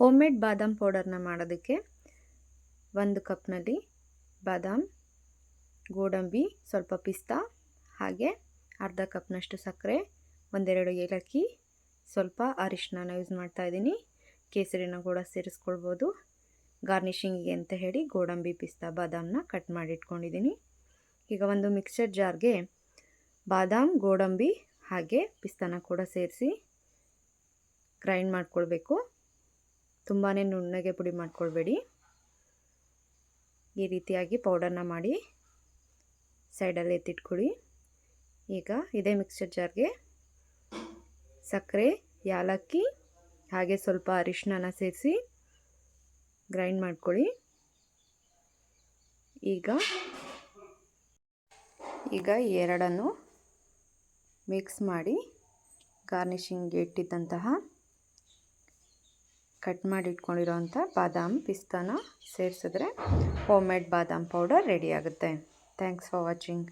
Home made ಬಾದಾಮ್ ಪೌಡರ್ನ ಮಾಡೋದಕ್ಕೆ ಒಂದು ಕಪ್ನಲ್ಲಿ ಬಾದಾಮ್, ಗೋಡಂಬಿ, ಸ್ವಲ್ಪ ಪಿಸ್ತಾ, ಹಾಗೆ ಅರ್ಧ ಕಪ್ನಷ್ಟು ಸಕ್ಕರೆ, ಒಂದೆರಡು ಏಲಕ್ಕಿ, ಸ್ವಲ್ಪ ಅರಿಶಿನ ಯೂಸ್ ಮಾಡ್ತಾಯಿದ್ದೀನಿ ಕೇಸರಿನ ಕೂಡ ಸೇರಿಸ್ಕೊಳ್ಬೋದು. ಗಾರ್ನಿಷಿಂಗಿಗೆ ಅಂತ ಹೇಳಿ ಗೋಡಂಬಿ, ಪಿಸ್ತಾ ಬಾದಾಮನ್ನ ಕಟ್ ಮಾಡಿಟ್ಕೊಂಡಿದ್ದೀನಿ. ಈಗ ಒಂದು ಮಿಕ್ಸರ್ ಜಾರ್ಗೆ ಬಾದಾಮ್, ಗೋಡಂಬಿ ಹಾಗೆ ಪಿಸ್ತಾನ ಕೂಡ ಸೇರಿಸಿ ಗ್ರೈಂಡ್ ಮಾಡ್ಕೊಳ್ಬೇಕು. ತುಂಬಾ ನುಣ್ಣಗೆ ಪುಡಿ ಮಾಡ್ಕೊಳ್ಬೇಡಿ. ಈ ರೀತಿಯಾಗಿ ಪೌಡರ್ನ ಮಾಡಿ ಸೈಡಲ್ಲಿ ಎತ್ತಿಟ್ಕೊಳ್ಳಿ. ಈಗ ಇದೇ ಮಿಕ್ಸರ್ ಜಾರ್ಗೆ ಸಕ್ಕರೆ, ಯಾಲಕ್ಕಿ, ಹಾಗೆ ಸ್ವಲ್ಪ ಅರಿಶಿನ ಸೇರಿಸಿ ಗ್ರೈಂಡ್ ಮಾಡ್ಕೊಳ್ಳಿ. ಈಗ ಈಗ ಎರಡನ್ನು ಮಿಕ್ಸ್ ಮಾಡಿ ಗಾರ್ನಿಷಿಂಗ್ಗೆ ಇಟ್ಟಿದ್ದಂತಹ ಕಟ್ ಮಾಡಿ ಇಟ್ಕೊಂಡಿರೋಂಥ ಬಾದಾಮ್ ಪಿಸ್ತಾನ ಸೇರಿಸಿದ್ರೆ ಹೋಮ್ ಮೇಡ್ ಬಾದಾಮ್ ಪೌಡರ್ ರೆಡಿ ಆಗುತ್ತೆ. Thanks for watching.